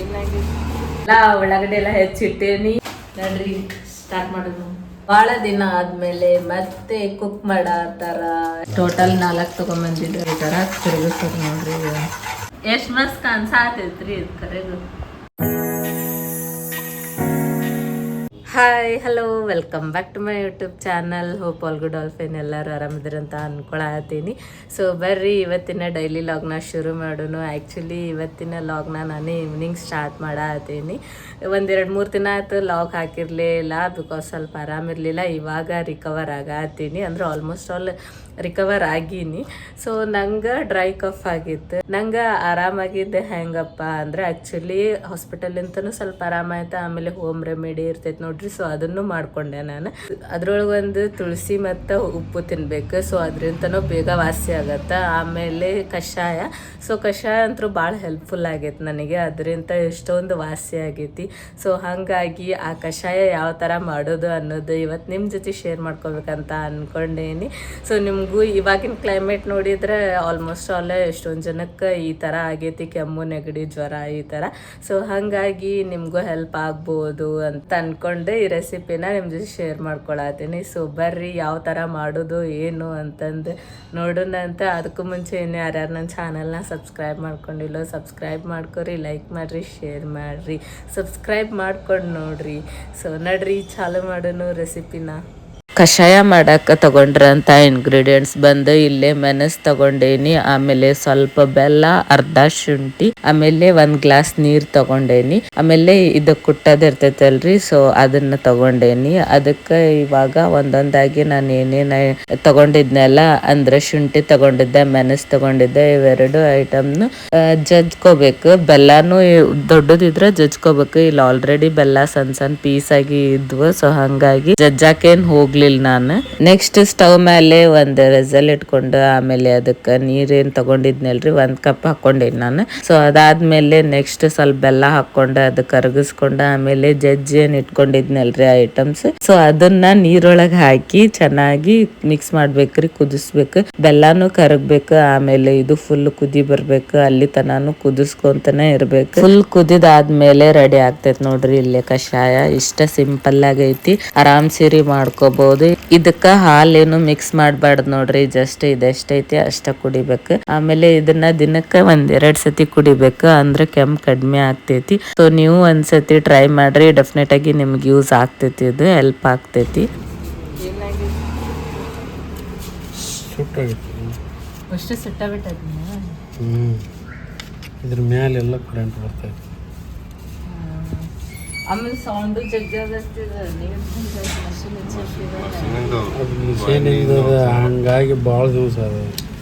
ಎಲ್ಲ ಒಳಗಡೆ ಎಲ್ಲ ಹೆಚ್ಚಿಟ್ಟೇನಿ. ನೋಡ್ರಿ ಸ್ಟಾರ್ಟ್ ಮಾಡೋದು. ಭಾಳ ದಿನ ಆದ್ಮೇಲೆ ಮತ್ತೆ ಕುಕ್ ಮಾಡತ್ತಾರ. ಟೋಟಲ್ ನಾಲ್ಕು ತಗೊಂಬಂದಿದ್ರು ಈ ಥರ ತಿರುಗಿಸ್ತಾರೆ ನೋಡ್ರಿ ಎಷ್ಟು ಮಸ್ತ್ ಅನ್ಸಾತೈತ್ರಿ ಇದು ಕರೆದು hi hello welcome back to my YouTube channel hope all good all fine ಎಲ್ಲರೂ ಆರಾಮಿದ್ರಂತ ಅಂತ ಅನ್ಕೊಳತ್ತೀನಿ ಸೊ ಬರ್ರಿ, ಇವತ್ತಿನ ಡೈಲಿ ಲಾಗ್ನ ಶುರು ಮಾಡೋಣ. ಆ್ಯಕ್ಚುಲಿ ಇವತ್ತಿನ ಲಾಗ್ನ ನಾನು ಈವ್ನಿಂಗ್ ಸ್ಟಾರ್ಟ್ ಮಾಡತ್ತೀನಿ ಒಂದೆರಡು ಮೂರು ದಿನ ಆಯ್ತು ಲಾಗ್ ಹಾಕಿರಲಿಲ್ಲ ಬಿಕಾಸ್ ಸ್ವಲ್ಪ ಆರಾಮಿರಲಿಲ್ಲ ಇವಾಗ ರಿಕವರ್ ಆಗತ್ತೀನಿ ಅಂದ್ರೆ ಆಲ್ಮೋಸ್ಟ್ ಆಲ್ ರಿಕವರ್ ಆಗೀನಿ. ಸೊ ನಂಗೆ ಡ್ರೈ ಕಫ್ ಆಗಿತ್ತು. ನಂಗೆ ಆರಾಮಾಗಿದ್ದೆ ಹೆಂಗಪ್ಪ ಅಂದರೆ ಆ್ಯಕ್ಚುಲಿ ಹಾಸ್ಪಿಟಲಿಂತನೂ ಸ್ವಲ್ಪ ಆರಾಮಾಯ್ತು ಆಮೇಲೆ ಹೋಮ್ ರೆಮಿಡಿ ಇರ್ತೈತೆ ನೋಡ್ರಿ. ಸೊ ಅದನ್ನು ಮಾಡ್ಕೊಂಡೆ ನಾನು. ಅದ್ರೊಳಗೆ ಒಂದು ತುಳಸಿ ಮತ್ತು ಉಪ್ಪು ತಿನ್ಬೇಕು. ಸೊ ಅದರಿಂದನೂ ಬೇಗ ವಾಸಿ ಆಗತ್ತೆ. ಆಮೇಲೆ ಕಷಾಯ. ಸೊ ಕಷಾಯ ಅಂತೂ ಭಾಳ ಹೆಲ್ಪ್ಫುಲ್ ಆಗೈತೆ ನನಗೆ. ಅದರಿಂದ ಎಷ್ಟೊಂದು ವಾಸಿ ಆಗೈತಿ. ಸೊ ಹಾಗಾಗಿ ಆ ಕಷಾಯ ಯಾವ ಥರ ಮಾಡೋದು ಅನ್ನೋದು ಇವತ್ತು ನಿಮ್ಮ ಜೊತೆ ಶೇರ್ ಮಾಡ್ಕೋಬೇಕಂತ ಅಂದ್ಕೊಂಡೇನಿ ಸೊ ನಿಮಗೂ ಇವಾಗಿನ ಕ್ಲೈಮೇಟ್ ನೋಡಿದ್ರೆ ಆಲ್ಮೋಸ್ಟ್ ಆಲ್ ಎಷ್ಟೊಂದು ಜನಕ್ಕೆ ಈ ಥರ ಆಗೈತಿ, ಕೆಮ್ಮು, ನೆಗಡಿ, ಜ್ವರ ಈ ಥರ ಸೊ ಹಾಗಾಗಿ ನಿಮಗೂ ಹೆಲ್ಪ್ ಆಗ್ಬೋದು ಅಂತ ಅಂದ್ಕೊಂಡೆ ಈ ರೆಸಿಪಿನ ನಿಮ್ಮ ಜೊತೆ ಶೇರ್ ಮಾಡ್ಕೊಳತ್ತೀನಿ. ಸೊ ಬರ್ರಿ ಯಾವ ಥರ ಮಾಡೋದು, ಏನು ಅಂತಂದು ನೋಡೋಣ ಅಂತ. ಅದಕ್ಕೂ ಮುಂಚೆ ಏನು ಯಾರ್ಯಾರು ನನ್ನ ಚಾನಲ್ನ ಸಬ್ಸ್ಕ್ರೈಬ್ ಮಾಡ್ಕೊಂಡಿಲ್ಲೋ ಸಬ್ಸ್ಕ್ರೈಬ್ ಮಾಡ್ಕೊರಿ ಲೈಕ್ ಮಾಡಿರಿ ಶೇರ್ ಮಾಡಿರಿ. ಸಬ್ಸ್ಕ್ರೈಬ್ ಮಾಡ್ಕೊಂಡು ನೋಡ್ರಿ. ಸೊ ನಡ್ರಿ, ಚಾಲು ಮಾಡೋಣ ರೆಸಿಪಿನ ಕಷಾಯ ಮಾಡಕ್ಕೆ ತಗೊಂಡ್ರಂತ ಇಂಗ್ರೀಡಿಯೆಂಟ್ಸ್ ಬಂದು ಇಲ್ಲೇ ಮೆಣಸ್ ತಗೊಂಡೇನಿ, ಆಮೇಲೆ ಸ್ವಲ್ಪ ಬೆಲ್ಲ, ಅರ್ಧ ಶುಂಠಿ, ಆಮೇಲೆ ಒಂದ್ ಗ್ಲಾಸ್ ನೀರ್ ತಗೊಂಡೇನಿ. ಆಮೇಲೆ ಇದು ಕುಟ್ಟದ ಇರ್ತೈತಲ್ರಿ ಸೊ ಅದನ್ನ ತಗೊಂಡೇನಿ. ಅದಕ್ಕೆ ಇವಾಗ ಒಂದೊಂದಾಗಿ ನಾನು ಏನೇನ ತಗೊಂಡಿದ್ನೆಲ್ಲ, ಅಂದ್ರೆ ಶುಂಠಿ ತಗೊಂಡಿದ್ದೆ, ಮೆಣಸ್ ತಗೊಂಡಿದ್ದೆ, ಇವೆರಡು ಐಟಮ್ನು ಜಜ್ಕೋಬೇಕು. ಬೆಲ್ಲನೂ ದೊಡ್ಡದಿದ್ರೆ ಜಜ್ಕೋಬೇಕು. ಇಲ್ಲಿ ಆಲ್ರೆಡಿ ಬೆಲ್ಲ ಸಣ್ಣ ಸಣ್ಣ ಪೀಸ್ ಆಗಿ ಇದ್ವು ಸೊ ಹಂಗಾಗಿ ಜಜ್ಜಾಕೇನ್ ಹೋಗ್ಲಿಲ್ಲ ನಾನು. ನೆಕ್ಸ್ಟ್ ಸ್ಟವ್ ಮೇಲೆ ಒಂದು ರೆಸಲ್ ಇಟ್ಕೊಂಡು ಆಮೇಲೆ ಅದಕ್ಕೆ ನೀರೇನ್ ತಗೊಂಡಿದ್ನಲ್ರಿ? ಒಂದ್ ಕಪ್ ಹಾಕೊಂಡೇನಿ ನಾನು. ಸೊ ಅದಾದ್ಮೇಲೆ ನೆಕ್ಸ್ಟ್ ಸ್ವಲ್ಪ ಬೆಲ್ಲ ಹಾಕೊಂಡು ಅದು ಕರಗಿಸ್ಕೊಂಡು ಆಮೇಲೆ ಜಜ್ಜಿ ಏನ್ ಇಟ್ಕೊಂಡಿದ್ನಲ್ರಿ ಐಟಮ್ಸ್ ಸೊ ಅದನ್ನ ನೀರೊಳಗೆ ಹಾಕಿ ಚೆನ್ನಾಗಿ ಮಿಕ್ಸ್ ಮಾಡ್ಬೇಕ್ರಿ, ಕುದಿಸ್ಬೇಕು. ಬೆಲ್ಲಾನು ಕರಗ್ಬೇಕು, ಆಮೇಲೆ ಇದು ಫುಲ್ ಕುದಿ ಬರ್ಬೇಕು, ಅಲ್ಲಿ ತನಾನು ಕುದಿಸ್ಕೊಂತಾನೆ ಇರ್ಬೇಕು. ಫುಲ್ ಕುದಿದಾದ್ಮೇಲೆ ರೆಡಿ ಆಗ್ತೈತ್ ನೋಡ್ರಿ ಇಲ್ಲೇ ಕಷಾಯ. ಇಷ್ಟ ಸಿಂಪಲ್ ಆಗೈತಿ. ಆರಾಮ್ ಸಿರಿ ಮಾಡ್ಕೋಬಹುದು ಇದಕ್ಕ ಹಾಲೇನು ಮಿಕ್ಸ್ ಮಾಡ್ಬಾರ್ದು ನೋಡ್ರಿ ಜಸ್ಟ್ ಇದೆಷ್ಟೈತಿ ಅಷ್ಟ ಕುಡಿಬೇಕು. ಆಮೇಲೆ ಇದನ್ನ ದಿನಕ್ಕ ಒಂದ್ ಎರಡ್ ಸತಿ ಕುಡಿಬೇಕು ಅಂದ್ರೆ ಕೆಮ್ಮು ಕಡಿಮೆ ಆಗ್ತೈತಿ. ಸೊ ನೀವು ಒಂದ್ಸತಿ ಟ್ರೈ ಮಾಡ್ರಿ ಡೆಫಿನೆಟ್ ಆಗಿ ನಿಮ್ಗೆ ಯೂಸ್ ಆಗ್ತೈತಿ ಇದು ಹೆಲ್ಪ್ ಆಗ್ತೈತಿ. ಸುಟ್ಟಾಗಿತ್ತು. ಅಷ್ಟು ಸಿಟ್ಟ ಹ್ಞೂ ಇದ್ರ ಮ್ಯಾಲೆಲ್ಲ ಕರೆಂಟ್ ಬರ್ತೈತಿ ಆಮೇಲೆ ಸೌಂಡು ಜಗ್ಗತ್ತಿದ ಅದು ಮಿಷನ್ ಇದ್ದದ ಹಂಗಾಗಿ ಭಾಳ ದಿವಸ ಅದ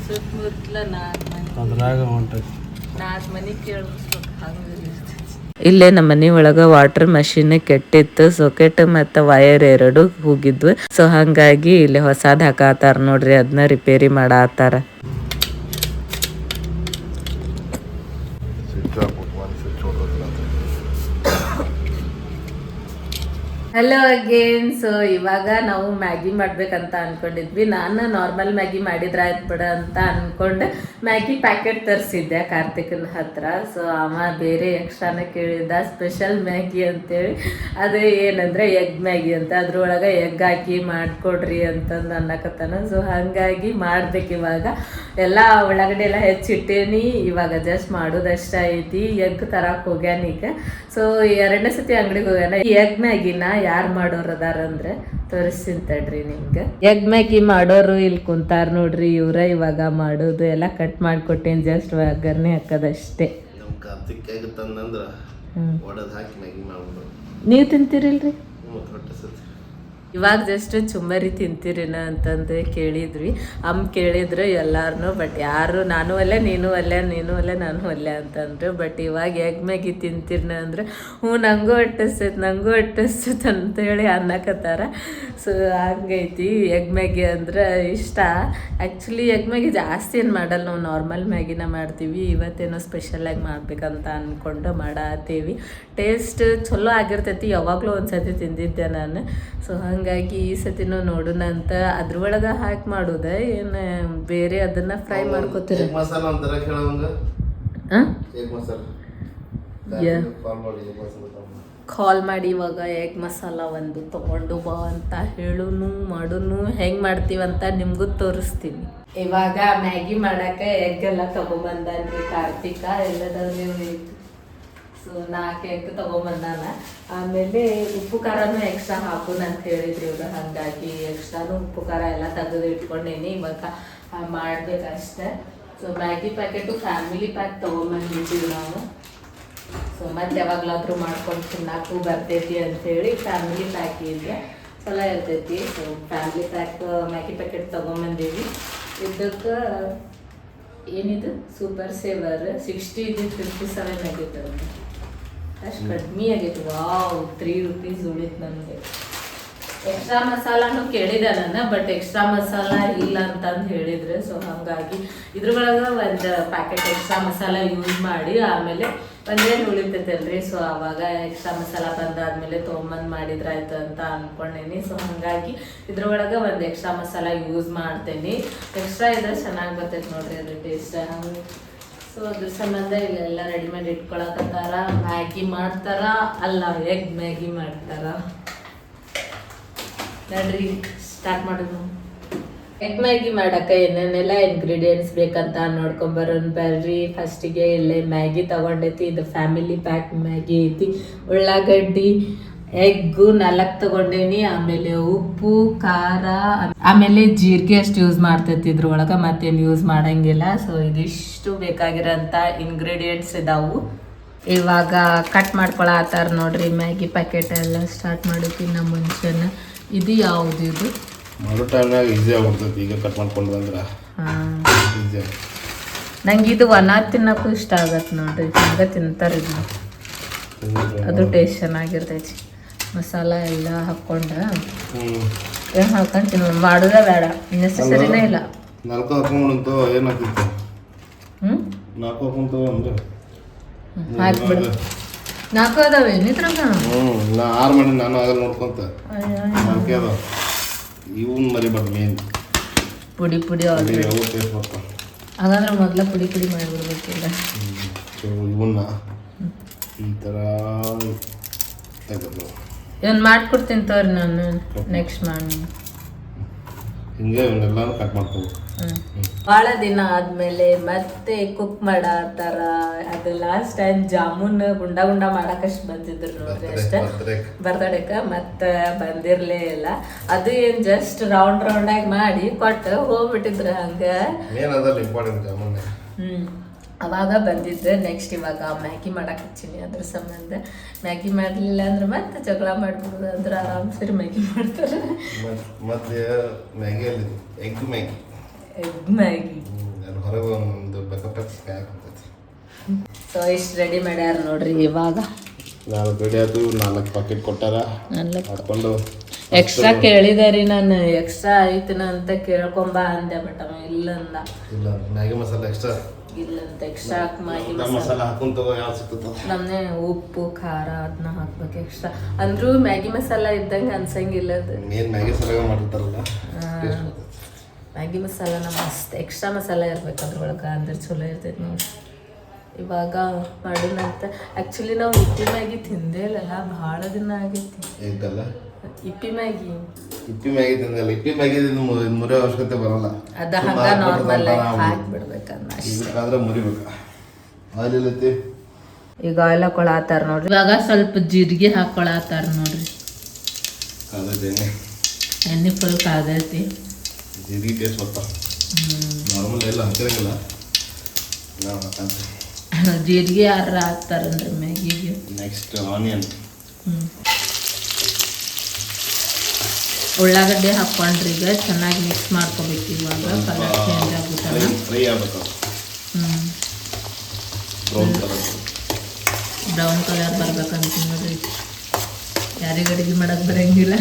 ಸುತ್ತಮುತ್ತಲ ನಾಲ್ಕು ಮನೆ. ಅದ್ರಾಗ ಹೊಂಟೈತಿ ನಾಲ್ಕು ಮನೆ ಕೇಳಿಸ್ಬೇಕು ಹಂಗೆ ಇಲ್ಲೇ ನಮ್ಮ ಮನೆ ಒಳಗ ವಾಟರ್ ಮಷಿನ್ ಕೆಟ್ಟಿತ್ತು. ಸೊಕೆಟ್ ಮತ್ತ ವೈರ್ ಎರಡು ಹೋಗಿದ್ವು. ಸೊ ಹಂಗಾಗಿ ಇಲ್ಲಿ ಹೊಸಾದ್ ಹಾಕಾತಾರ ನೋಡ್ರಿ. ಅದನ್ನ ರಿಪೇರಿ ಮಾಡಾತಾರ ಹಲೋ ಅಗೇನ್ ಸೊ ಇವಾಗ ನಾವು ಮ್ಯಾಗಿ ಮಾಡ್ಬೇಕಂತ ಅನ್ಕೊಂಡಿದ್ವಿ. ನಾನು ನಾರ್ಮಲ್ ಮ್ಯಾಗಿ ಮಾಡಿದ್ರೆ ಆಯ್ತು ಬಿಡ ಅಂತ ಅನ್ಕೊಂಡು. ಮ್ಯಾಗಿ ಪ್ಯಾಕೆಟ್ ತರಿಸಿದ್ದೆ ಕಾರ್ತಿಕನ ಹತ್ರ. ಸೊ ಅಮ್ಮ ಬೇರೆ ಎಕ್ಸ್ಟ್ರಾನ ಕೇಳಿದ್ದ ಸ್ಪೆಷಲ್ ಮ್ಯಾಗಿ ಅಂತೇಳಿ. ಅದು ಏನಂದ್ರೆ ಎಗ್ ಮ್ಯಾಗಿ ಅಂತ. ಅದ್ರೊಳಗೆ ಎಗ್ ಹಾಕಿ ಮಾಡಿಕೊಡ್ರಿ ಅಂತಂದು ಅನ್ನಕತ್ತಾನ. ಸೊ ಹಾಗಾಗಿ ಮಾಡ್ಬೇಕು ಇವಾಗ. ಎಲ್ಲ ಒಳಗಡೆ ಎಲ್ಲ ಹೆಚ್ಚಿಟ್ಟೇನಿ. ಇವಾಗ ಜಸ್ಟ್ ಮಾಡೋದಷ್ಟ ಐತಿ. ಎಗ್ ತರಕ್ಕೆ ಹೋಗ್ಯಾನ ಈಗ. ಸೊ ಎರಡನೇ ಸತಿ ಅಂಗಡಿಗೆ ಹೋಗೋಣ ಎಗ್ ಮ್ಯಾಗಿನ ಯಾರು ಮಾಡೋರು ಅದಾರ ಅಂದ್ರೆ ತೋರಿಸ್ತೀನಿ ತಡ್ರಿ ನಿಮ್ಗೆ. ಎಗ್ ಮ್ಯಾಗಿ ಮಾಡೋರು ಇಲ್ಲಿ ಕುಂತಾರ ನೋಡ್ರಿ ಇವ್ರ ಇವಾಗ ಮಾಡೋದು ಎಲ್ಲ ಕಟ್ ಮಾಡ್ಕೊಟ್ಟೇನ್ ಜಸ್ಟ್ ಒಗ್ಗರಣೆ ಹಾಕೋದಷ್ಟೇ. ನೀವು ತಿಂತೀರಿಲ್ರಿ? ಇವಾಗ ಜಸ್ಟ್ ಚುಮ್ಮರಿ ತಿಂತೀರಿನ ಅಂತಂದು ಕೇಳಿದ್ವಿ. ಅಮ್ಮ ಕೇಳಿದ್ರು ಎಲ್ಲಾರನು ಬಟ್ ಯಾರು ನಾನು ಅಲ್ಲೆ, ನೀನು ಅಲ್ಲೇ ನೀನು ಅಲ್ಲೇ, ನಾನು ಅಲ್ಲೇ ಅಂತಂದ್ರು. ಬಟ್ ಇವಾಗ ಎಗ್ ಮ್ಯಾಗಿ ತಿಂತೀರಿನ ಅಂದ್ರೆ, ಹ್ಞೂ, ನಂಗೂ ಅಟ್ಟಿಸ್ತೈತೆ ನಂಗೂ ಅಂತ ಅಂತೇಳಿ ಅನ್ನಕತ್ತಾರ. ಸೊ ಹಂಗೈತಿ. ಎಗ್ ಮ್ಯಾಗಿ ಅಂದ್ರೆ ಇಷ್ಟ. ಆ್ಯಕ್ಚುಲಿ ಎಗ್ ಮ್ಯಾಗಿ ಜಾಸ್ತಿ ಏನು ಮಾಡಲ್ಲ ನಾವು. ನಾರ್ಮಲ್ ಮ್ಯಾಗಿನ ಮಾಡ್ತೀವಿ. ಇವತ್ತೇನೋ ಸ್ಪೆಷಲಾಗಿ ಮಾಡ್ಬೇಕಂತ ಅಂದ್ಕೊಂಡು ಮಾಡತ್ತೀವಿ ಟೇಸ್ಟ್ ಚಲೋ ಆಗಿರ್ತೈತಿ. ಯಾವಾಗಲೂ ಒಂದ್ಸತಿ ತಿಂದಿದ್ದೆ ನಾನು. ಸೊ ಹಾಗಾಗಿ ಈ ಸತಿನೂ ನೋಡೋಣ ಅಂತ ಅದ್ರೊಳಗೆ ಹಾಕಿ ಮಾಡೋದ? ಏನು ಬೇರೆ ಅದನ್ನ ಫ್ರೈ ಮಾಡ್ಕೋತೀರ? ಕಾಲ್ ಮಾಡಿ ಇವಾಗ ಎಗ್ ಮಸಾಲ ಒಂದು ತೊಗೊಂಡು ಬಾ ಅಂತ ಹೇಳುನು ಮಾಡುನು ಹೆಂಗ್ ಮಾಡ್ತೀವಂತ ನಿಮ್ಗೂ ತೋರಿಸ್ತೀನಿ. ಇವಾಗ ಮ್ಯಾಗಿ ಮಾಡಕ್ಕೆ ಎಗ್ ಎಲ್ಲ ತಗೊಂಡ್ಬಂದ್ರಿ ಕಾರ್ತಿಕ ಎಲ್ಲದವ್ರು ಸೊ ನಾಲ್ಕು ಎಗ್ ತಗೊಂಬಂದಾನ. ಆಮೇಲೆ ಉಪ್ಪು ಖಾರನೂ ಎಕ್ಸ್ಟ್ರಾ ಹಾಕೋಣ ಅಂತ ಹೇಳಿದ್ರಿ ಇವ್ರು. ಹಾಗಾಗಿ ಎಕ್ಸ್ಟ್ರಾನು ಉಪ್ಪು ಖಾರ ಎಲ್ಲ ತೆಗೆದು ಇಟ್ಕೊಂಡೇನಿ. ಇವಾಗ ಮಾಡ್ಬೇಕಷ್ಟೇ. So Maggi packet family pack ತೊಗೊಂಬಂದಿದ್ದೀವಿ ನಾವು. ಸೊ ಮತ್ತೆ ಯಾವಾಗ್ಲಾದ್ರೂ ಮಾಡ್ಕೊಂಡು ತಿನ್ನಾಕು ಬರ್ತೈತಿ ಅಂತೇಳಿ ಫ್ಯಾಮಿಲಿ ಪ್ಯಾಕ್ ಇದೆ ಚಲೋ ಇರ್ತೈತಿ. So family pack Maggi packet ತೊಗೊಂಬಂದೀವಿ. ಇದಕ್ಕೆ ಏನಿದು? ಸೂಪರ್ ಸೇವರ್ ಸಿಕ್ಸ್ಟಿ ಇದು ಫಿಫ್ಟಿ ಸೆವೆನ್ ಆಗೈತೆ ಅಷ್ಟು ಕಡಿಮೆ ಆಗೈತೆ. ವಾವ್ ತ್ರೀ ರುಪೀಸ್ ಉಳಿತು ನನಗೆ. ಎಕ್ಸ್ಟ್ರಾ ಮಸಾಲಾನು ಕೇಳಿದೆ ನಾನು ಬಟ್ ಎಕ್ಸ್ಟ್ರಾ ಮಸಾಲ ಇಲ್ಲ ಅಂತಂದು ಹೇಳಿದ್ರೆ ಸೊ ಹಾಗಾಗಿ ಇದ್ರೊಳಗೆ ಒಂದು ಪ್ಯಾಕೆಟ್ ಎಕ್ಸ್ಟ್ರಾ ಮಸಾಲ ಯೂಸ್ ಮಾಡಿ, ಆಮೇಲೆ ಒಂದೇನು ಉಳಿತೈತಲ್ರಿ ಸೊ ಅವಾಗ ಎಕ್ಸ್ಟ್ರಾ ಮಸಾಲ ಬಂದಾದ್ಮೇಲೆ ತೊಗೊಂಬಂದು ಮಾಡಿದ್ರಾಯ್ತು ಅಂತ ಅನ್ಕೊಂಡೇನಿ. ಸೊ ಹಾಗಾಗಿ ಇದ್ರೊಳಗೆ ಒಂದು ಎಕ್ಸ್ಟ್ರಾ ಮಸಾಲ ಯೂಸ್ ಮಾಡ್ತೇನೆ. ಎಕ್ಸ್ಟ್ರಾ ಇದ್ರೆ ಚೆನ್ನಾಗಿ ಬರ್ತೈತೆ ನೋಡ್ರಿ ಅದು ಟೇಸ್ಟ್ ಸೊ ಅದ್ರ ಸಂಬಂಧ ಇಲ್ಲೆಲ್ಲ ರೆಡಿಮೇಡ್ ಇಟ್ಕೊಳಕತ್ತಾರ. ಮ್ಯಾಗಿ ಮಾಡ್ತಾರ, ಅಲ್ಲ ಎಗ್ ಮ್ಯಾಗಿ ಮಾಡ್ತಾರ. ನಡ್ರಿ ಸ್ಟಾರ್ಟ್ ಮಾಡೋದು. ಎಗ್ ಮ್ಯಾಗಿ ಮಾಡಕ್ಕೆ ಏನೇನೆಲ್ಲ ಇಂಗ್ರೀಡಿಯೆಂಟ್ಸ್ ಬೇಕಂತ ನೋಡ್ಕೊಂಬರೋನ್ ಬರ್ರಿ ಫಸ್ಟಿಗೆ ಇಲ್ಲೇ ಮ್ಯಾಗಿ ತಗೊಂಡೈತಿ, ಇದು ಫ್ಯಾಮಿಲಿ ಪ್ಯಾಕ್ ಮ್ಯಾಗಿ ಐತಿ. ಉಳ್ಳಾಗಡ್ಡಿ ಎಗ್ಗು ನಾಲ್ಕು ತಗೊಂಡೇನಿ ಆಮೇಲೆ ಉಪ್ಪು ಖಾರ ಆಮೇಲೆ ಜೀರಿಗೆ ಅಷ್ಟು ಯೂಸ್ ಮಾಡ್ತಿದ್ರು ಇದ್ರೊಳಗೆ ಮತ್ತೇನು ಯೂಸ್ ಮಾಡಂಗಿಲ್ಲ. ಸೊ ಇದಿಷ್ಟು ಬೇಕಾಗಿರೋಂಥ ಇಂಗ್ರೀಡಿಯೆಂಟ್ಸ್ ಇದಾವು. ಇವಾಗ ಕಟ್ ಮಾಡ್ಕೊಳತ್ತಾರ ನೋಡ್ರಿ ಮ್ಯಾಗಿ ಪ್ಯಾಕೆಟ್ ಎಲ್ಲ ಸ್ಟಾರ್ಟ್ ಮಾಡೋಕ್ಕಿಂತ ಮುಂಚೆನ. ಇದು ಯಾವುದು ಇದು? ಮಾಡೋ ಟೈಮ್ನಾಗ ಈಸಿ ಆಗ್ಬಿಡ್ತೈತಿ ಈಗ ಕಟ್ ಮಾಡ್ಕೊಂಡು ಬಂದ್ರೆ ಹಾಂ. ಈಸಿ ನಂಗೆ ಇದು ಒಣ ತಿನ್ನಕ್ಕೂ ಇಷ್ಟ ಆಗತ್ತೆ ನೋಡ್ರಿ ತಿಂತಾರೆ ಇದು. ಅದು ಟೇಸ್ಟ್ ಚೆನ್ನಾಗಿರ್ತೈತಿ. ಮಸಾಲ ಎಲ್ಲ ಹಾಕ್ಕೊಂಡು ಏನು ಹಾಕೊಂಡು ತಿನ್ನೋ ಮಾಡೋದೇ ಬೇಡ. ನೆಸಸರಿನೇ ಇಲ್ಲ. ನಾಲ್ಕು ಹಾಕೊಂಡ್ಬಂತು ಏನಾಗ್ತಿತ್ತು ಹ್ಞೂ ನಾಲ್ಕು ಹಾಕೊಂತ ಅಂದ್ರೆ? ಹಾಕ್ಬಿಡು ನಾಲ್ಕು ಅದಾವೆ ನಿತ್ರ ಹ್ಞೂ ನಾ ಆರು ಮಾಡಿ ನಾನು ಅದನ್ನ ನೋಡ್ಕೊಂತ. ನಾಲ್ಕೇ ಅದಾವ ಇವನ್ ಮರಿಬಾರ್ದು ಮೇನ್ ಪುಡಿ ಪುಡಿ ಯಾವ ಟೇಸ್ಟ್ ಬರ್ತಾವ ಹಾಗಾದ್ರೆ ಮೊದಲ ಪುಡಿ ಪುಡಿ ಮಾಡಿಬಿಡ್ಬೇಕಿಲ್ಲ ಇವನ್ನ ಈ ಥರ ತೆಗೆದು. ಇವನ್ ಮಾಡ್ಕೊಡ್ತೀನಿ ತೋರಿ ನಾನು ನೆಕ್ಸ್ಟ್ ಮಾಡಿ ಹಿಂಗೆ ಇವನ್ನೆಲ್ಲ ಕಟ್ ಮಾಡ್ಕೋಬೇಕು ಭಾಳ ದಿನ ಆದ್ಮೇಲೆ ಮತ್ತೆ ಕುಕ್ ಮಾಡತ್ತಾರ ಅದು ಲಾಸ್ಟ್ ಟೈಮ್ ಜಾಮೂನ್ ಗುಂಡ ಗುಂಡ ಮಾಡಕಷ್ಟು ಬಂದಿದ್ರು ನೋಡ್ರಿ ಅಷ್ಟೇ. ಬರ್ದಡಕ ಮತ್ತೆ ಬಂದಿರ್ಲೇ ಇಲ್ಲ. ಅದು ಏನ್ ಜಸ್ಟ್ ರೌಂಡ್ ರೌಂಡ್ ಆಗಿ ಮಾಡಿ ಕೊಟ್ಟು ಹೋಗ್ಬಿಟ್ಟಿದ್ರು ಹಂಗ. ಹ್ಮ್. ಅವಾಗ ಬಂದಿದ್ದೆ ನೆಕ್ಸ್ಟ್ ಇವಾಗ ಮ್ಯಾಗಿ ಮಾಡಕ್ಕೆ ಹಚ್ಚೀನಿ ಅದ್ರ ಸಂಬಂಧ. ಮ್ಯಾಗಿ ಮಾಡಲಿಲ್ಲ ಅಂದ್ರೆ ಮತ್ತೆ ಜಗಳ ಮಾಡ್ಬಿಡೋದು ಅಂದ್ರೆ ಆರಾಮ್ಸರಿ ಮ್ಯಾಗಿ ಮಾಡ್ತಾರೆ. ಮತ್ತೆ ಮ್ಯಾಗಿಯಲ್ಲಿ ಎಗ್ ಮ್ಯಾಗಿ ಎಗ್ ಮ್ಯಾಗಿ ಅಲ್ಲಿ ಹೊರಗೆ ಒಂದು ಸೊ ಇಷ್ಟು ರೆಡಿ ಮಾಡ್ಯಾರ ನೋಡ್ರಿ ಇವಾಗ. ನಾಲ್ಕು ರೆಡಿ ಆಯ್ತು ನಾಲ್ಕು ಪಾಕೆಟ್ ಕೊಟ್ಟಾರ. ಹಾಕೊಂಡು ಎಕ್ಸ್ಟ್ರಾ ಕೇಳಿದೆ ರೀ ನಾನು ಎಕ್ಸ್ಟ್ರಾ ಐತಿನ ಅಂತ ಕೇಳ್ಕೊಂಬ ಅಂದೆ ಬಟ್ ಅವ ಇಲ್ಲ ಅಂದ. ಇಲ್ಲ ಮ್ಯಾಗಿ ಮಸಾಲ ಎಕ್ಸ್ಟ್ರಾ ಇಲ್ಲ ಅಂತ ಎಕ್ಸ್ಟ್ರಾ ಹಾಕಿ ಮ್ಯಾಗಿ ಮಸಾಲ. ಹಾಕೊಂಡ್ ತಗೋ ಯಾವ್ದು ಸಿಗ್ತದ ನಮ್ನೆ ಉಪ್ಪು ಖಾರ ಅದನ್ನ ಹಾಕ್ಬೇಕು ಎಕ್ಸ್ಟ್ರಾ ಅಂದ್ರೂ ಮ್ಯಾಗಿ ಮಸಾಲ ಇದ್ದಂಗೆ ಅನ್ಸಂಗಿಲ್ಲ ಅದು. ಮೇನ್ ಮ್ಯಾಗಿ ಮಸಾಲ ಮಾಡಿರ್ತಾರಲ್ಲ ಮ್ಯಾಗಿ ಮಸಾಲನ ಮಸ್ತ್ ಎಕ್ಸ್ಟ್ರಾ ಮಸಾಲ ಇರ್ಬೇಕು ಅದ್ರೊಳಗೆ ಅಂದ್ರೆ ಚಲೋ ಇರ್ತೈತಿ ನೋಡಿ. ಇವಾಗ ಮಾಡೋಣಂತ. ಆ್ಯಕ್ಚುಲಿ ನಾವು ಇಪ್ಪಿ ಮ್ಯಾಗಿ ತಿಂದೇ ಇಲ್ಲ ಭಾಳ ದಿನ ಆಗೈತಿ ಇಪ್ಪಿ ಮ್ಯಾಗಿ. ಇಪ್ಪಿ ಮ್ಯಾಗಿ ತಿಂದಲ್ಲ. ಇಪ್ಪಿ ಮ್ಯಾಗಿ ಮುರಿಯೋ ಅವಶ್ಯಕತೆ ಬರಲ್ಲ. ಅದ ಹಂಗ ನಾರ್ಮಲ್ ಹಾಕ್ಬಿಡ್ಬೇಕನ್ನ ಇದಕ್ಕಾದ್ರೆ ಮುರಿಬೇಕು. ಆಯಿಲ್ ಈಗ ಆಯಿಲ್ ಕೊಳಾತಾರ ನೋಡ್ರಿ. ಇವಾಗ ಸ್ವಲ್ಪ ಜೀರಿಗೆ ಹಾಕೊಳತಾರ ನೋಡ್ರಿ. ಕಾದೈತೆ ಎಣ್ಣೆ ಫುಲ್ ಕಾದೈತಿ ಜೀರಿಗೆ ಟೇಸ್ಟ್ ಬರ್ತಾ. ನಾರ್ಮಲ್ ಎಲ್ಲ ಹಾಕಿರಂಗಿಲ್ಲ ನಾವು ಹಾಕಂತ ಜೀರಿಗೆ ಯಾರು ಹಾಕ್ತಾರಂದ್ರೆ ಮ್ಯಾಗಿಗೆ? ನೆಕ್ಸ್ಟ್ ಆನಿಯನ್ ಹ್ಮ್. ಉಳ್ಳಾಗಡ್ಡೆ ಹಾಕೊಂಡ್ರಿ ಈಗ ಚೆನ್ನಾಗಿ ಮಿಕ್ಸ್ ಮಾಡ್ಕೋಬೇಕು ಇವಾಗ ಕಲರ್ ಚೇಂಜ್ ಆಗುತ್ತಲ್ಲ ಫ್ರೈ ಫ್ರೈ ಆಗ್ಬೇಕು. ಹ್ಮ್. ಬ್ರೌನ್ ಕಲರ್ ಬರ್ಬೇಕಂತ ನೋಡ್ರಿ ಯಾರಿಗೆ ಅಡುಗೆ ಮಾಡಕ್ ಬರಂಗಿಲ್ಲ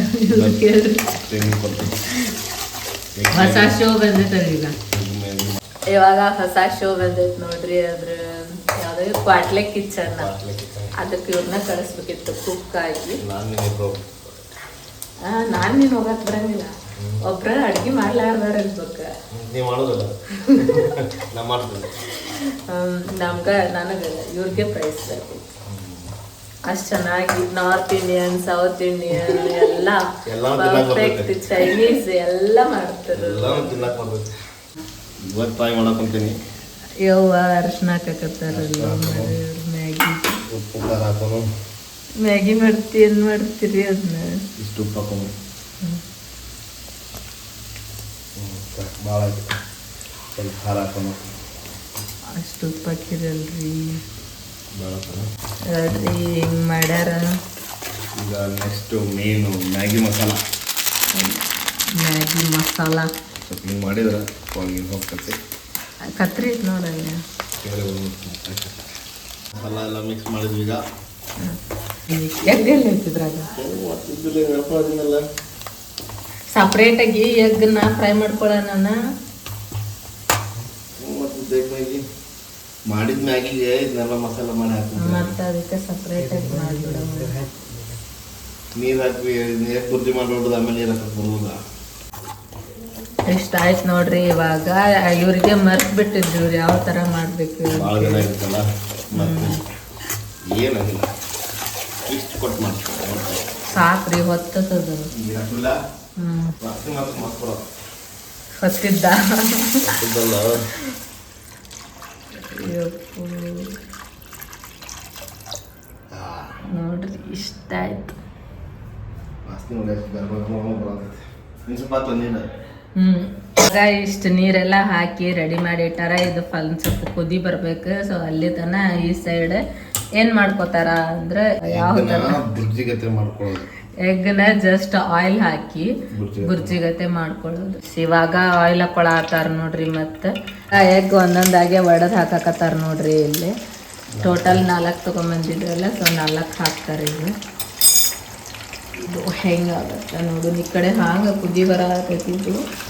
ಕೇಳ್ರಿ. ಹೊಸ ಶೋ ಬಂದೈತಲ್ಲ ಈಗ. ಇವಾಗ ಹೊಸ ಶೋ ಬಂದೈತೆ ನೋಡ್ರಿ ಅದ್ರ ಯಾವ್ದು ಕ್ವಾಟ್ಲೆ ಕಿಚನ್ ಅದಕ್ಕೆ ಇವ್ರನ್ನ ಕಳಿಸ್ಬೇಕಿತ್ತು ಕುಕ್ ಆಗಿ. ನಾನು ನೀನು ಆ, ನಾನ್ ನೀನ್ ಹೋಗಕ್ ಬರಂಗಿಲ್ಲ. ಒಬ್ರ ಅಡ್ಗೆ ಮಾಡ್ಲಾರ್ದಾರ ಇರ್ಬೇಕ ನೀವು ಮಾಡೋದಲ್ಲ? ನಾ ಮಾಡ್ತೀನಿ. ನಮ್ಗ ನನಗ ಇವ್ರಿಗೆ ಪ್ರೈಸ್ ಬೇಕು ಅಷ್ಟ್ ಚೆನ್ನಾಗಿ ನಾರ್ತ್ ಇಂಡಿಯನ್ ಸೌತ್ ಇಂಡಿಯನ್ ಎಲ್ಲ ಪರ್ಫೆಕ್ಟ್ ಚೈನೀಸ್ ಎಲ್ಲ ಮಾಡ್ತಾರೆ ಇವತ್ತು ಟ್ರೈ ಮಾಡಕೊಂತೀನಿ. ಯವ್ವ ಅರ್ಶಿನ ಹಾಕಕತ್ತಾರಲ್ಲ ಮ್ಯಾಗಿ. ಉಪ್ಪು ಖಾರ ಹಾಕೋನು ಮ್ಯಾಗಿ ಮಾಡ್ತಿ ಏನ್ ಮಾಡ್ತೀರಿ ಅದನ್ನ ಇಷ್ಟು ಉಪ್ಪು ಹಾಕೋನು ಭಾಳ ಸ್ವಲ್ಪ ಖಾರ ಹಾಕೋನು ಅಷ್ಟು ಉಪ್ಪು ಹಾಕಿರಲ್ರಿ. ನೋಡ್ರಿ ಹಿಂಗ್ ಮಾಡ್ಯಾರ? ಈಗ next main Maggi masala. Maggi masala. ಸ್ವಲ್ಪ ಹಿಂಗೆ ಮಾಡಿದ್ರೆ ಹೋಗಿ ಹೋಗ್ತೈತೆ. ಕತ್ರಿ ನೋಡಲ್ಲ. ಮಸಾಲ ಎಲ್ಲ ಮಿಕ್ಸ್ ಮಾಡಿದ್ವಿ ಈಗ. ಎಗ್ಗೆಲ್ಲ ಎಲ್ಲಿ ಅದನ್ನೆಲ್ಲ ಸಪ್ರೇಟ್ ಆಗಿ ಎಗ್ನ ಫ್ರೈ ಮಾಡ್ಕೊಳ್ಳೋಣ ಮಾಡಿದ ಮ್ಯಾಗಿಗೆ ಇದನ್ನೆಲ್ಲ ಮಸಾಲ ಮಾಡಿ ಹಾಕ್ತೀನಿ ಮತ್ತೆ ಅದಕ್ಕೆ ಸಪ್ರೇಟ್ ಆಗಿ ಮಾಡ್ಬಿಡೋಣ. ನೀರು ಹಾಕಿ ನೀರು ಬುರ್ಜಿ ಮಾಡ್ಬಿಡೋದು ಆಮೇಲೆ ನೀರು ಹಾಕಕ್ಕೆ ಬರುವುದಿಲ್ಲ ಇಷ್ಟ ಆಯ್ತು ನೋಡ್ರಿ ಇವಾಗ. ಇವರಿಗೆ ಮರ್ತ್ ಬಿಟ್ಟಿದ್ರು ಇವ್ರು ಯಾವ ತರ ಮಾಡ್ಬೇಕು ಭಾಳ ಜನ ಇರುತ್ತಲ್ಲ ಏನಾಗಿಲ್ಲ. ಇಷ್ಟು ಕೊಟ್ಟು ಮಾಡ್ತಾರೆ ಸಾಕ್ರಿ ಹೊತ್ತದ ಹೊತ್ತಿದ್ದ. ನೋಡ್ರಿ ಇಷ್ಟ ಆಯ್ತು. ಹ್ಮ್. ಇಷ್ಟು ನೀರೆಲ್ಲ ಹಾಕಿ ರೆಡಿ ಮಾಡಿ ಇಟ್ಟಾರ ಇದು ಫಲ್ ಸ್ವಲ್ಪ ಕುದಿ ಬರ್ಬೇಕು. ಸೊ ಅಲ್ಲಿ ತನ ಈ ಸೈಡ್ ಏನ್ ಮಾಡ್ಕೋತಾರ ಅಂದ್ರೆ ಯಾವ ತರ? ಮಾಡ್ಕೊಳ್ಳೋದು. ಎಗ್ನ ಜಸ್ಟ್ ಆಯಿಲ್ ಹಾಕಿ ಬುರ್ಜಿ ಬುರ್ಜಿಗತೆ ಮಾಡ್ಕೊಳ್ಳೋದು. ಇವಾಗ ಆಯಿಲ್ ಹಾಕೊಳತ್ತಾರ ನೋಡ್ರಿ ಮತ್ತೆ. ಎಗ್ ಒಂದೊಂದಾಗೆ ಒಡೆದ್ ಹಾಕಕತ್ತಾರ ನೋಡ್ರಿ ಇಲ್ಲಿ. ಟೋಟಲ್ ನಾಲ್ಕು ತಗೊಂಬಂದಿದ್ರಲ್ಲ ಸೊ ನಾಲ್ಕು ಹಾಕ್ತಾರೆ ಇಲ್ಲಿ. ಇದು ಹೆಂಗಾಗತ್ತೆ ನೋಡು ಈ ಕಡೆ ಹಾಂಗ ಕುದಿ ಬರ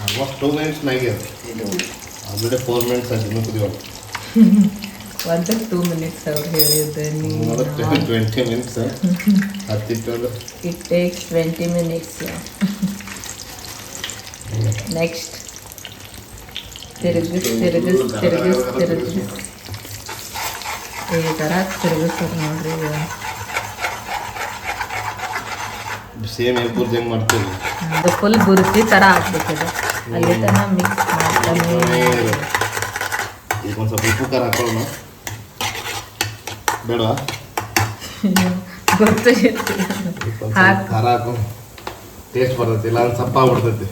ಆಲ್ಮೋಸ್ಟ್ ಟೂ ಮಿನಿಟ್ಸ್ ಮ್ಯಾಗಿ. ಅದು ಆಲ್ರೆಡಿ ಫೋರ್ ಮಿನಿಟ್ಸ್ ಒಂದು ಟೂ ಮಿನಿಟ್ಸ್ ಅವ್ರು ಹೇಳಿದ್ದು twenty minutes ಹತ್ತಿಟ್ಟು it takes twenty minutes next ತಿರುಗಿಸ್ ತಿರುಗಿಸ್ ತಿರುಗಿಸ್ ತಿರುಗಿಸ್. ಈ ಥರ ತಿರುಗಿಸ್ತಾರೆ ನೋಡ್ರಿ. ಸೇಮ್ ಬುರ್ಜಿ ಹೆಂಗೆ ಮಾಡ್ತೀವಿ ಅದು ಫುಲ್ ಬುರ್ಜಿ ಥರ ಆಗ್ಬೇಕಿದೆ ಅಲ್ಲಿ ತನಕ ಮಿಕ್ಸ್ ಮಾಡ್ತಾನೆ ಈಗ ಒಂದು ಸ್ವಲ್ಪ ಉಪ್ಪು ಖಾರ ಹಾಕೊಳ್ಳೋಣ. ಬೇಡವಾ? ಗೊತ್ತು ಸ್ವಲ್ಪ ಖಾರ ಹಾಕು. ಟೇಸ್ಟ್ ಬರ್ತೈತಿ ಇಲ್ಲ ಅಂದ್ರೆ ಸಪ್ಪ ಆಗ್ಬಿಡ್ತೈತಿ.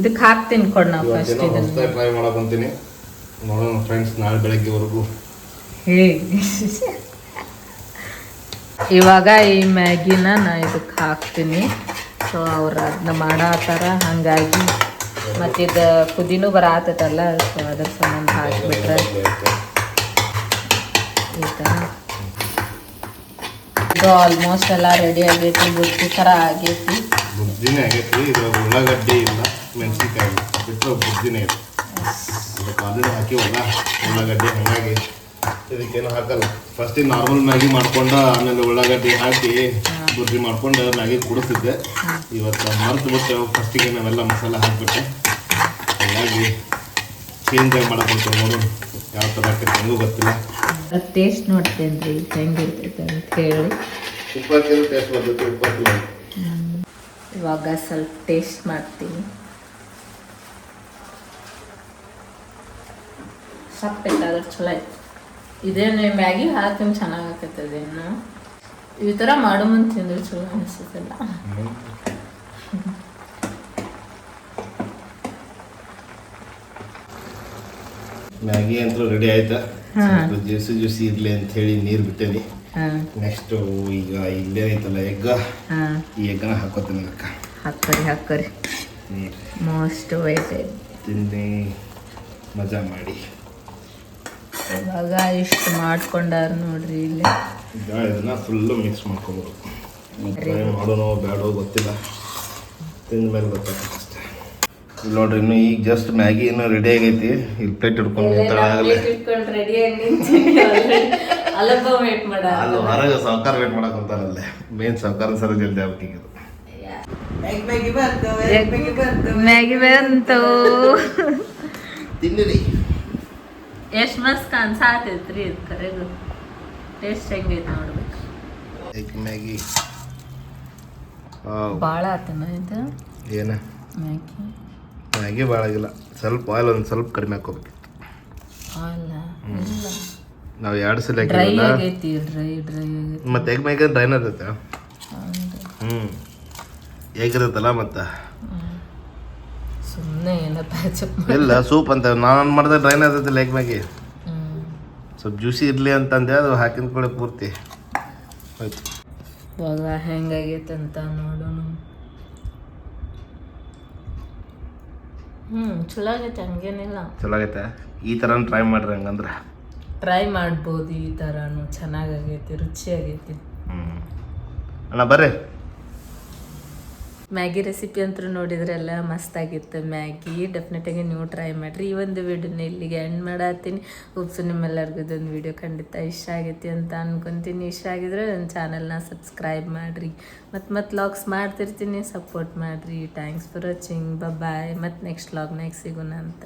ಇದಕ್ಕೆ ಹಾಕ್ತೀನಿ ಕೊಡ್ ನಾವು ಫಸ್ಟ್ ಇದನ್ನ. ಟ್ರೈ ಮಾಡಕೊಂತೀನಿ ನೋಡೋಣ ಫ್ರೆಂಡ್ಸ್ ನಾಳೆ ಬೆಳಗ್ಗೆವರೆಗೂ. ಹೇ ಇವಾಗ ಈ ಮ್ಯಾಗಿನ ನಾ ಇದಕ್ಕೆ ಹಾಕ್ತೀನಿ. ಸೊ ಅವ್ರು ಅದನ್ನ ಮಾಡಾತಾರ ಹಾಗಾಗಿ ಮತ್ತು ಇದು ಕುದಿನೂ ಬರತ್ತಲ್ಲ ಸೊ ಅದ್ರ ಸಂಬಂಧ ಹಾಕ್ಬಿಟ್ರೆ. ಈ ಥರ. ಇದು ಆಲ್ಮೋಸ್ಟ್ ಎಲ್ಲ ರೆಡಿ ಆಗೈತಿ ಬುತ್ತಿ ಥರ ಆಗೈತಿ. ಬುದ್ಧಿನೇ ಆಗೈತಿ ಇದು ಉಳ್ಳಾಗಡ್ಡಿ ಇಲ್ಲ ಮೆಣಸಿನ್ಕಾಯಿ ಬಿಟ್ಟರೆ ಬುದ್ಧಿನೇ ಇದೆ ಅದಕ್ಕೆ ಆಲ್ರೆಡಿ ಹಾಕಿವಲ್ಲ ಉಳ್ಳಾಗಡ್ಡಿ ಹಾಗಾಗಿ. ಇದಕ್ಕೇನು ಹಾಕಲ್ಲ. ಫಸ್ಟಿಗೆ ನಾರ್ಮಲ್ ಮ್ಯಾಗಿ ಮಾಡ್ಕೊಂಡು ಆಮೇಲೆ ಉಳ್ಳಾಗಡ್ಡಿ ಹಾಕಿ ಬುದ್ಧಿ ಮಾಡ್ಕೊಂಡು ಮ್ಯಾಗಿ ಕುಡಿಸಿದ್ದೆ. ಇವತ್ತು ಮರ್ತು ಬಿಟ್ಟು ಫಸ್ಟಿಗೆ ನಾವೆಲ್ಲ ಮಸಾಲೆ ಹಾಕ್ಬಿಟ್ಟೆ. ಹಾಗಾಗಿ ಚೇಂಜ್ ಮಾಡಕ್ಕೆ ನೋಡು. ಯಾವ ಥರ ನನಗೂ ಗೊತ್ತಿಲ್ಲ. ಟೇಸ್ಟ್ ನೋಡ್ತೇನೆ ರೀ ಹೆಂಗಿರ್ತೈತೆ ಅಂತ ಹೇಳಿ ಉಪ್ಪು ಹಾಕಿದ್ರೆ ಟೇಸ್ಟ್ ಬರ್ತೈತೆ ಇವಾಗ ಸ್ವಲ್ಪ ಟೇಸ್ಟ್ ಮಾಡ್ತೀನಿ. ಸಪ್ಪೈತಾದ್ರೆ ಚಲೋ ಆಯ್ತು. ಇದೇನು ಮ್ಯಾಗಿ ಹಾಕಿ ಚೆನ್ನಾಗಿ ಆಕತ್ತದೇನು ಈ ಥರ ಮಾಡೋ ಮುಂದೆ ತಿಂದ್ರೆ ಚಲೋ ಅನಿಸುತ್ತಲ್ಲ. ಮ್ಯಾಗಿ ಅಂತೂ ರೆಡಿ ಆಯ್ತಾ? ಜ್ಯೂಸಿ ಜ್ಯೂಸಿ ಇರ್ಲಿ ಅಂತ ಹೇಳಿ ನೀರು ಬಿಟ್ಟೇನಿ. ನೆಕ್ಸ್ಟ್ ಈಗ ಇಲ್ಲೇ ಐತಲ್ಲ ಎಗ್ಗ ಈ ಎಗ್ಗನ ಹಾಕೋತೀನಿ ಅಕ್ಕ ಹಾಕೋರಿ ಹಾಕೋರಿ ಮೋಸ್ಟ್ ವೈಟ್ ತಿಂದು ಮಜಾ ಮಾಡಿ. ಇವಾಗ ಇಷ್ಟು ಮಾಡ್ಕೊಂಡಾರ ನೋಡ್ರಿ ಇಲ್ಲಿ. ಇದನ್ನ ಫುಲ್ಲು ಮಿಕ್ಸ್ ಮಾಡ್ಕೊಬೇಕು ಮಾಡೋಣ ಬೇಡೋ ಗೊತ್ತಿಲ್ಲ. ತಿಂದ ಮೇಲೆ ಗೊತ್ತಾಗ್ತದೆ. ಇಲ್ಲಿ ನೋಡ್ರಿ ಇನ್ನು ಈಗ ಜಸ್ಟ್ ಮ್ಯಾಗಿ ಇನ್ನೂ ರೆಡಿ ಆಗೈತಿ. ಇಲ್ಲಿ ಪ್ಲೇಟ್ ಹಿಡ್ಕೊಂಡು ನಿಂತಾಗಲೇ ಅಲ್ಲಿ ಹೊರಗೆ ಸಾವುಕಾರ ವೇಟ್ ಮಾಡಕ್ ಅಂತಾರಲ್ಲೇ. ಮೇನ್ ಸಾವುಕಾರ ಸರ ಜಲ್ದಿ ಆಗ್ಬೇಕು ಈಗ ಮ್ಯಾಗಿ ಬಂತು. ತಿನ್ನಿರಿ. ಎಷ್ಟು ಮಸ್ತ್ ಅನ್ಸಾತೈತ್ರಿ ಇದು ಕರೆದು ಟೇಸ್ಟ್ ಹೆಂಗೈತೆ ನೋಡ್ಬೇಕು. ಎಗ್ ಮ್ಯಾಗಿ ಭಾಳ ಆತನ ಇದು? ಏನ? ಮ್ಯಾಗಿ ಮ್ಯಾಗಿ ಭಾಳ ಆಗಿಲ್ಲ. ಸ್ವಲ್ಪ ಆಯಿಲ್ ಒಂದು ಸ್ವಲ್ಪ ಕಡಿಮೆ ಹಾಕೋಬೇಕಿತ್ತು ನಾವು ಎರಡು ಸಲ ಹಾಕಿಲ್ಲ ಆಗೈತಿ ಮತ್ತೆ ಎಗ್ ಮ್ಯಾಗ ಡ್ರೈನ್ ಇರುತ್ತೆ? ಹ್ಞೂ ಎಗ್ ಇರತ್ತಲ್ಲ ಮತ್ತೆ? ಸುಮ್ಮನೆ ಇಲ್ಲ ಸೂಪ್ ಅಂತ. ನಾನು ಮಾಡಿದ್ರೆ ಡ್ರೈನ್ ಇರ್ತೈತಿಲ್ಲ ಎಗ್ ಮ್ಯಾಗಿ ಸ್ವಲ್ಪ ಜ್ಯೂಸಿ ಇರಲಿ ಅಂತಂದೆ ಅದು ಹಾಕಿದ ಕೂಡ ಪೂರ್ತಿ. ಆಯ್ತು ಇವಾಗ ಹೆಂಗಾಗೈತೆ ಅಂತ ನೋಡೋಣ. ಹ್ಞೂ ಚಲೋ ಆಗೈತೆ ಹಂಗೇನಿಲ್ಲ. ಚಲೋ ಆಗೈತೆ ಈ ಥರ ಟ್ರೈ ಮಾಡ್ರಿ ಹಂಗಂದ್ರೆ. ಟ್ರೈ ಮಾಡ್ಬೋದು ಈ ಥರನು ಚೆನ್ನಾಗಾಗೈತಿ ರುಚಿಯಾಗೈತಿ. ಹ್ಞೂ ಅಣ್ಣ ಬರ್ರಿ. ಮ್ಯಾಗಿ ರೆಸಿಪಿ ಅಂತೂ ನೋಡಿದ್ರೆಲ್ಲ, ಮಸ್ತಾಗಿತ್ತು ಮ್ಯಾಗಿ. ಡೆಫಿನೆಟಾಗಿ ನೀವು ಟ್ರೈ ಮಾಡಿರಿ. ಈ ಒಂದು ವಿಡಿಯೋನ ಇಲ್ಲಿಗೆ ಎಂಡ್ ಮಾಡತ್ತೀನಿ. ಉಪ್ಸು ನಿಮ್ಮೆಲ್ಲರಿಗೂ ಇದೊಂದು ವಿಡಿಯೋ ಖಂಡಿತ ಇಷ್ಟ ಆಗೈತಿ ಅಂತ ಅನ್ಕೊಂತೀನಿ. ಇಷ್ಟ ಆಗಿದ್ರೆ ನನ್ನ ಚಾನಲ್ನ ಸಬ್ಸ್ಕ್ರೈಬ್ ಮಾಡಿರಿ. ಮತ್ತು ಮತ್ತು ಲಾಗ್ಸ್ ಮಾಡ್ತಿರ್ತೀನಿ. ಸಪೋರ್ಟ್ ಮಾಡಿರಿ. ಥ್ಯಾಂಕ್ಸ್ ಫಾರ್ ವಾಚಿಂಗ್ ಬಾಯ್ ಮತ್ತು ನೆಕ್ಸ್ಟ್ ಲಾಗ್ನಾಗ ಸಿಗೋಣ ಅಂತ.